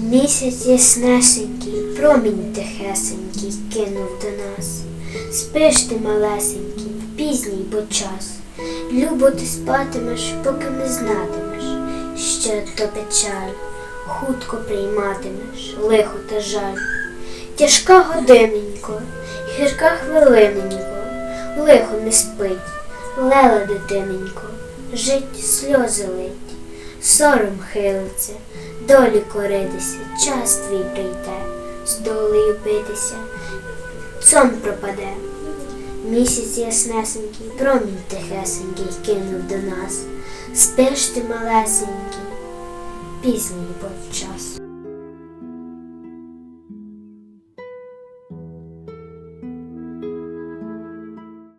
Місяць яснесенький, промінь тихесенький кинув до нас. Спиш ти малесенький, пізній бо час. Любо ти спатимеш, поки не знатимеш, що то печаль, хутко прийматимеш лихо та жаль. Тяжка годиненько, гірка хвилиненько, лихо не спить, лела дитиненько, жить сльози лить, сором хилиться, долі коритися, час твій прийде, з долею битися, сон пропаде. Місяць яснесенький, промінь тихесенький кинув до нас. Спиш ти малесенький, пізній був час.